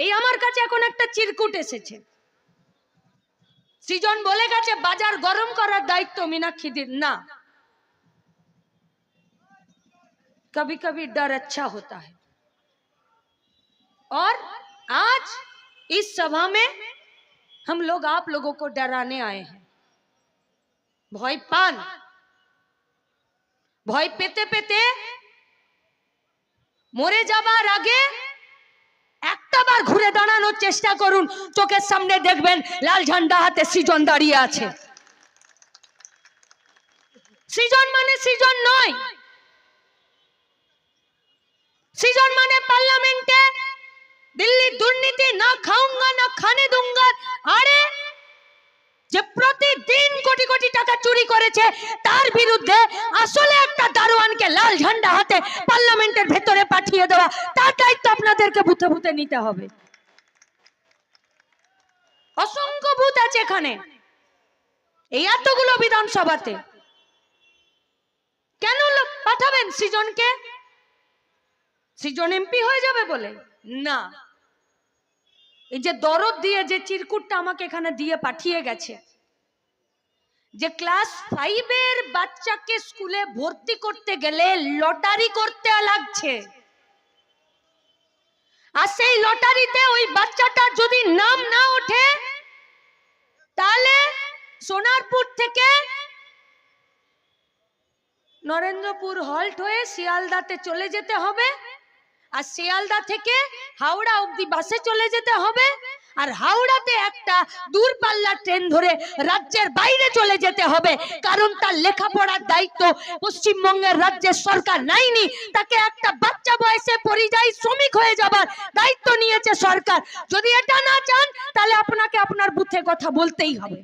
এই আমার কাছে এখন একটা চিরকুট এসেছে সৃজন বলে গেছে বাজার গরম করার দায়িত্ব মীনাক্ষীদের না कभी कभी डर अच्छा होता है और आज इस सभा में हम लोग आप लोगों को डराने आए हैं ভয় পান ভয় পেতে পেতে মরে যাবার আগে একটা বার ঘুরে দাঁড়ানোর চেষ্টা করুন। চোখের সামনে দেখবেন লাল ঝান্ডা হাতে সৃজন দাঁড়িয়ে আছে। সৃজন মানে সৃজন নয়। সৃজন মানে পার্লামেন্টে দিল্লি দুর্নীতি না খাউঙ্গা না খানে দুঙ্গা। আরে যে প্রতিদিন কোটি কোটি টাকা চুরি করেছে, তার বিরুদ্ধে আসলে একটা দারোয়ানকে লাল ঝান্ডা হাতে পার্লামেন্টের ভেতরে পাঠিয়ে দেওয়া, তার দায়িত্ব আপনাদেরকে বুথে বুথে নিতে হবে। অসংখ্য বুথ আছে এখানে। এই এতগুলো বিধানসভাতে। কেন পাঠাবেন সৃজনকে? সৃজন এমপি হয়ে যাবে বলে? না। এই যে দরদ দিয়ে যে চিরকুটটা আমাকে এখানে দিয়ে পাঠিয়ে গেছে, যে ক্লাস ফাইভের বাচ্চাকে স্কুলে ভর্তি করতে গেলে লটারি করতে লাগছে। আর সেই লটারিতে ওই বাচ্চাটার যদি নাম না ওঠে, তাহলে সোনারপুর থেকে নরেন্দ্রপুর হল্ট হয়ে শিয়ালদাতে চলে যেতে হবে। আর শিয়ালদা থেকে হাওড়া অবধি বাসে চলে যেতে হবে। আর হাওড়াতে একটা দূরপাল্লার ট্রেন ধরে রাজ্যের বাইরে চলে যেতে হবে। কারণ তার লেখাপড়ার দায়িত্ব পশ্চিমবঙ্গের রাজ্যের সরকার নাইনি তাকে একটা বাচ্চা বয়সে পরিযায়ী শ্রমিক হয়ে যাবার দায়িত্ব নিয়েছে সরকার। যদি এটা না চান, তাহলে আপনাকে আপনার বুথে কথা বলতেই হবে।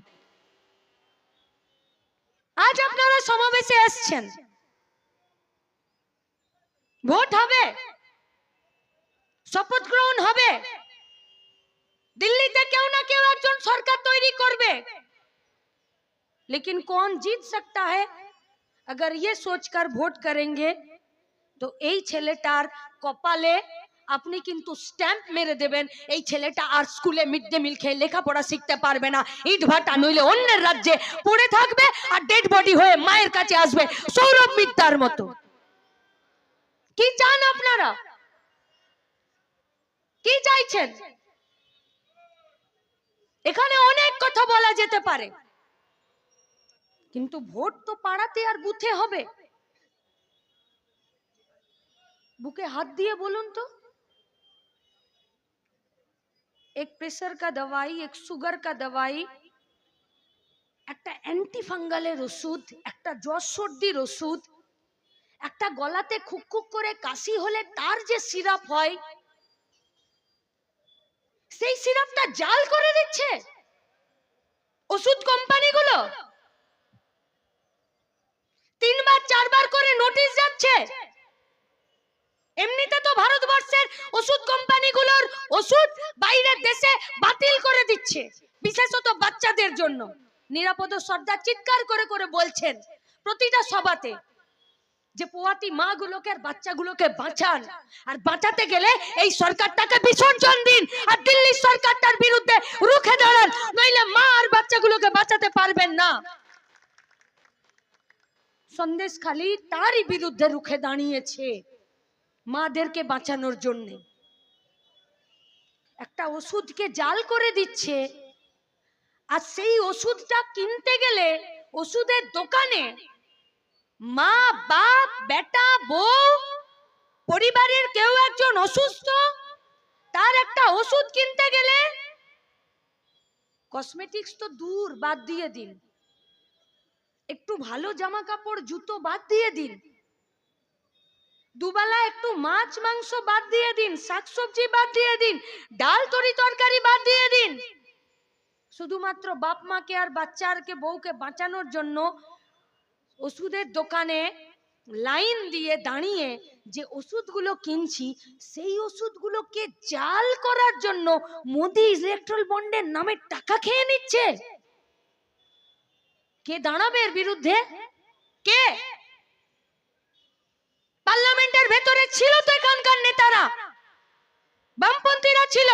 আজ আপনারা সমাবেশে এসছেন। ভোট হবে? শপথ গ্রহণ হবে দিল্লিতে কেউ না কেউ একজন সরকার তৈরি করবে लेकिन कौन जीत सकता है अगर ये सोचकर ভোট करेंगे তো এই ছেলেটার কপালে আপনি কিন্তু স্ট্যাম্প মেরে দেবেন এই ছেলেটা আর স্কুলে মিড ডে মিল খেয়ে লেখাপড়া শিখতে পারবে না ইট ভাটা নইলে অন্যের রাজ্যে পড়ে থাকবে আর ডেড বডি হয়ে মায়ের কাছে আসবে সৌরভ মিত্তার মতো কি চান আপনারা কি চাইছেন। এখানে অনেক কথা বলা যেতে পারে। কিন্তু ভোট তো পাড়াতে আর বুথে হবে। বুকে হাত দিয়ে বলুন তো। এক প্রেসার কা দবাই এক সুগার কা দবাই একটা অ্যান্টিফাঙ্গালের ওষুধ, একটা জ্বর সর্দির ওষুধ, একটা গলাতে খুক খুক করে কাশি হলে তার যে সিরাপ হয় সেই সিরাপটা জাল করে দিচ্ছে? ওষুধ কোম্পানিগুলো? তিনবার, চারবার করে নোটিশ যাচ্ছে। এমনিতে তো ভারতবর্ষের ওষুধ কোম্পানিগুলোর ওষুধ বাইরের দেশে বাতিল করে দিচ্ছে, বিশেষত বাচ্চাদের জন্য। নিরাপদ সর্দার চিৎকার করে করে বলছেন, প্রতিটা সভাতে যে পোয়াতি মাগুলোকে আর বাচ্চাগুলোকে বাঁচান। আর বাঁচাতে গেলে এই সরকারটাকে বিসর্জন দিন আর দিল্লির সরকারটার বিরুদ্ধে রুখে দাঁড়ান, নইলে মা আর বাচ্চাগুলোকে বাঁচাতে পারবেন না। সন্দেশ খালি তারই বিরুদ্ধে রুখে দাঁড়িয়েছে মাদেরকে বাঁচানোর জন্য। একটা ওষুধকে জাল করে দিচ্ছে আর সেই ওষুধটা কিনতে গেলে ওষুধের দোকানে মা, বাপ, বেটা, বউ, পরিবারের কেউ একজন অসুস্থ, তার একটা ওষুধ কিনতে গেলে কসমেটিক্স তো দূর, বাদ দিয়ে দিন। একটু ভালো জামা কাপড় জুতো বাদ দিয়ে দিন। দুবেলা একটু মাছ, মাংস বাদ দিয়ে দিন, শাকসবজি বাদ দিয়ে দিন, ডাল, তরি তরকারি বাদ দিয়ে দিন। শুধুমাত্র বাপ মাকে আর বাচ্চারকে বউকে বাঁচানোর জন্য ওষুধের দোকানে লাইন দিয়ে দাঁড়িয়ে যে ওষুধগুলো কিনছি, সেই ওষুধগুলোকে জাল করার জন্য মোদি ইলেকট্রল বন্ডের নামে টাকা খেয়ে নিচ্ছে। কে দাঁড়াবে এর বিরুদ্ধে? কে? পার্লামেন্টের ভেতরে ছিল তো এখানকার নেতারা। বামপন্থীরা ছিল।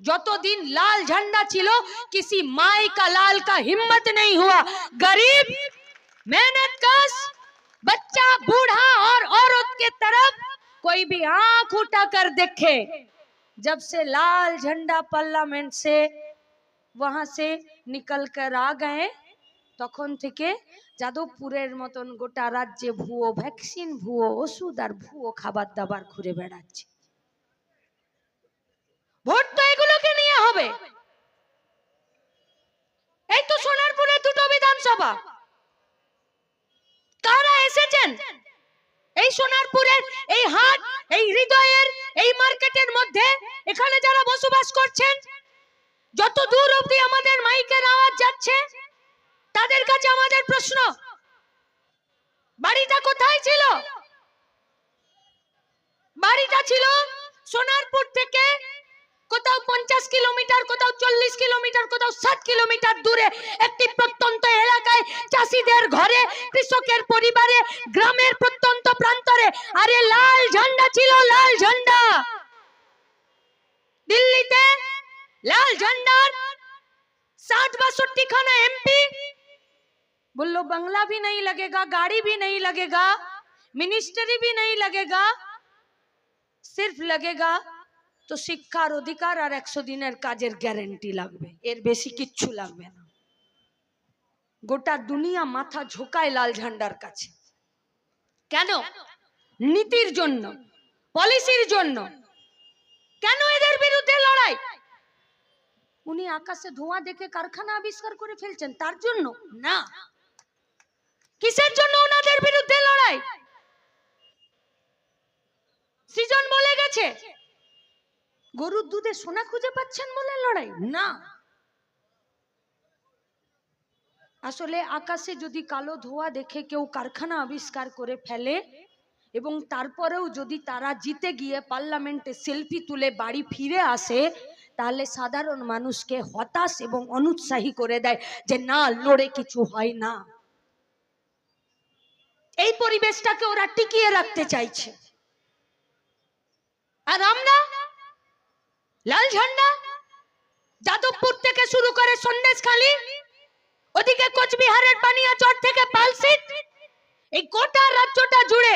যতদিন লাল ঝান্ডা ছিল, কিসি মাই কা লাল কা হিম্মত নেই হুয়া। গরিব मेहनत कश बच्चा बूढ़ा और औरत के तरफ कोई भी आंख उठा कर देखे जब से लाल झंडा पार्लियामेंट से वहां से निकल कर आ गए তখন থেকে যাদবপুরের মতন গোটা রাজ্যে ভুয়ো ভ্যাকসিন ভুয়ো ওষুধ আর ভুয়ো খাবার দাবার ঘুরে বেড়াচ্ছে ভোট তো এগুলোকে নিয়ে হবে এই তো সোনারপুরে দুটো বিধানসভা কারা এসেছেন? এই সোনারপুরের এই হাট, এই হৃদয়ের এই মার্কেটের মধ্যে এখানে যারা বসবাস করছেন, যত দূর অবধি আমাদের মাইকের আওয়াজ যাচ্ছে, তাদের কাছে আমাদের প্রশ্ন, বাড়িটা কোথায় ছিল? বাড়িটা ছিল সোনারপুর থেকে কোথাও পঞ্চাশ কিলোমিটার কোথাও চল্লিশ কিলোমিটার কোথাও ষাট কিলোমিটার দূরে একটি প্রত্যন্ত এলাকায় চাষিদের ঘরে কৃষকের পরিবারে গ্রামের প্রত্যন্ত প্রান্তরে আরে লাল ঝান্ডা ছিল লাল ঝান্ডা দিল্লিতে লাল ঝান্ডার साठ बासठी खाना एमपी बोलो बंगला भी नहीं लगेगा गाड़ी भी नहीं लगेगा मिनिस्ट्री भी नहीं लगेगा सिर्फ लगेगा তো শিক্ষার অধিকার আর একশো দিনের কাজের গ্যারেন্টি লাগবে। এর বেশি কিচ্ছু লাগবে না। গোটা দুনিয়া মাথা ঝোকায় লাল ঝান্ডার কাছে। কেন? নীতির জন্য, পলিসির জন্য। কেন এদের বিরুদ্ধে লড়াই? উনি আকাশে ধোঁয়া দেখে কারখানা আবিষ্কার করে ফেলছেন, তার জন্য? না। কিসের জন্য ওনাদের বিরুদ্ধে লড়াই? সৃজন বলে গেছে গরুর দুধে সোনা খুঁজে পাচ্ছেন বলে লড়াই? না। আসলে আকাশে যদি কালো ধোঁয়া দেখে কেউ কারখানা আবিষ্কার করে ফেলে এবং তারপরেও যদি তারা জিতে গিয়ে পার্লামেন্টে সেলফি তুলে বাড়ি ফিরে আসে তাহলে সাধারণ মানুষকে হতাশ এবং অনুৎসাহী করে দেয় যে না লড়ে কিছু হয় না। এই পরিবেশটাকে ওরা টিকিয়ে রাখতে চাইছে। আর আমরা লাল ঝান্ডা? যাদবপুর থেকে শুরু করে সন্দেশখালি, ওদিকে কোচবিহারের বানিয়াচর থেকে পালসিট, এই গোটা রাজ্যটা জুড়ে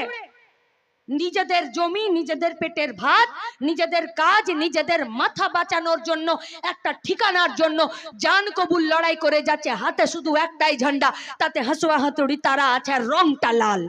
নিজেদের জমি, নিজেদের পেটের ভাত, নিজেদের কাজ, নিজেদের মাথা বাঁচানোর জন্য, একটা ঠিকানার জন্য জান কবুল লড়াই করে যাচ্ছে। হাতে শুধু একটাই ঝান্ডা, তাতে হাসুয়া হাতুড়ি তারা আছে আর রংটা লাল।